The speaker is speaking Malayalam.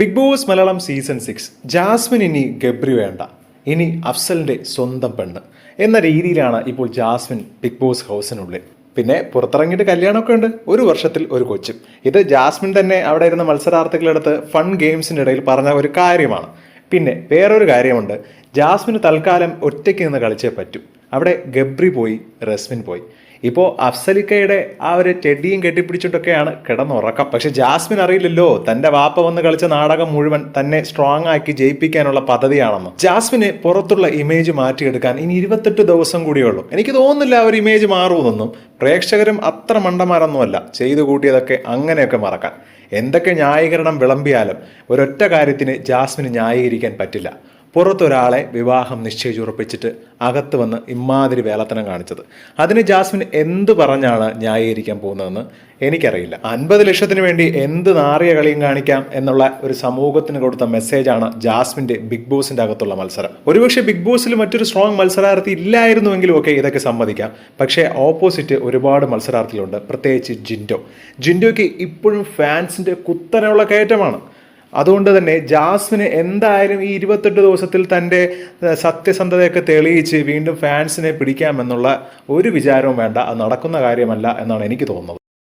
Big boss Malayalam season six Jasmine ഇനി ഗബ്രി വേണ്ട. ഇനി അഫ്സലിന്റെ സ്വന്തം പെണ്ണ്. എന്ന രീതിയിലാണ് ഇപ്പോൾ ജാസ്മിൻ ബിഗ് ബോസ് ഹൗസിനുള്ളിൽ. പിന്നെ പുറത്തിറങ്ങിയിട്ട് കല്യാണമൊക്കെ ഉണ്ട്. ഒരു വർഷത്തിൽ ഒരു കൊച്ചും. ഇത് ജാസ്മിൻ തന്നെ അവിടെ ഇരുന്ന മത്സരാർത്ഥികളെടുത്ത് ഫൺ ഗെയിംസിന്റെ ഇടയിൽ പറഞ്ഞ ഒരു കാര്യമാണ്. പിന്നെ വേറൊരു കാര്യമുണ്ട്. ജാസ്മിന് തൽക്കാലം ഒറ്റയ്ക്ക് നിന്ന് കളിച്ചേ പറ്റൂ. അവിടെ ഗബ്രി പോയി റസ്മിൻ പോയി. ഇപ്പോൾ അഫ്സലിക്കയുടെ ആ ഒരു ചെടിയും കെട്ടിപ്പിടിച്ചിട്ടൊക്കെയാണ് കിടന്നുറക്കം. പക്ഷെ ജാസ്മിൻ അറിയില്ലല്ലോ തന്റെ വാപ്പ വന്ന് കളിച്ച നാടകം മുഴുവൻ തന്നെ സ്ട്രോങ് ആക്കി ജയിപ്പിക്കാനുള്ള പദ്ധതിയാണെന്ന്. ജാസ്മിന് പുറത്തുള്ള ഇമേജ് മാറ്റിയെടുക്കാൻ ഇനി ഇരുപത്തെട്ട് ദിവസം കൂടിയുള്ളൂ എനിക്ക് തോന്നുന്നില്ല ആ ഒരു ഇമേജ് മാറുമെന്നൊന്നും പ്രേക്ഷകരും അത്ര മണ്ടന്മാരൊന്നുമല്ല. ചെയ്തു കൂട്ടിയതൊക്കെ അങ്ങനെയൊക്കെ മറക്കാൻ. എന്തൊക്കെ ന്യായീകരണം വിളമ്പിയാലും ഒരൊറ്റ കാര്യത്തിന് ജാസ്മിന് ന്യായീകരിക്കാൻ പറ്റില്ല. പുറത്തൊരാളെ വിവാഹം നിശ്ചയിച്ചുറപ്പിച്ചിട്ട് അകത്ത് വന്ന് ഇമാതിരി വേലത്തനം കാണിച്ചത്. അതിന് ജാസ്മിൻ എന്ത് പറഞ്ഞാണ് ന്യായീകരിക്കാൻ പോകുന്നതെന്ന് എനിക്കറിയില്ല. അൻപത് ലക്ഷത്തിന് വേണ്ടി എന്ത് നാറിയ കളിയും കാണിക്കാം എന്നുള്ള ഒരു സമൂഹത്തിന് കൊടുത്ത മെസ്സേജാണ് ജാസ്മിന്റെ ബിഗ് ബോസിന്റെ അകത്തുള്ള മത്സരം. ഒരുപക്ഷെ ബിഗ് ബോസിൽ മറ്റൊരു സ്ട്രോങ് മത്സരാർത്ഥി ഇല്ലായിരുന്നുവെങ്കിലും ഒക്കെ ഇതൊക്കെ സമ്മതിക്കാം. പക്ഷേ ഓപ്പോസിറ്റ് ഒരുപാട് മത്സരാർത്ഥികളുണ്ട്. പ്രത്യേകിച്ച് ജിൻഡോ. ജിൻഡോയ്ക്ക് ഇപ്പോഴും ഫാൻസിന്റെ കുത്തനെയുള്ള കയറ്റമാണ്. അതുകൊണ്ട് തന്നെ ജാസ്മിന് എന്തായാലും ഈ ഇരുപത്തെട്ട് ദിവസത്തിൽ തന്റെ സത്യസന്ധതയൊക്കെ തെളിയിച്ച് വീണ്ടും ഫാൻസിനെ പിടിക്കാമെന്നുള്ള ഒരു വിചാരവും വേണ്ട. അത് നടക്കുന്ന കാര്യമല്ല എന്നാണ് എനിക്ക് തോന്നുന്നത്.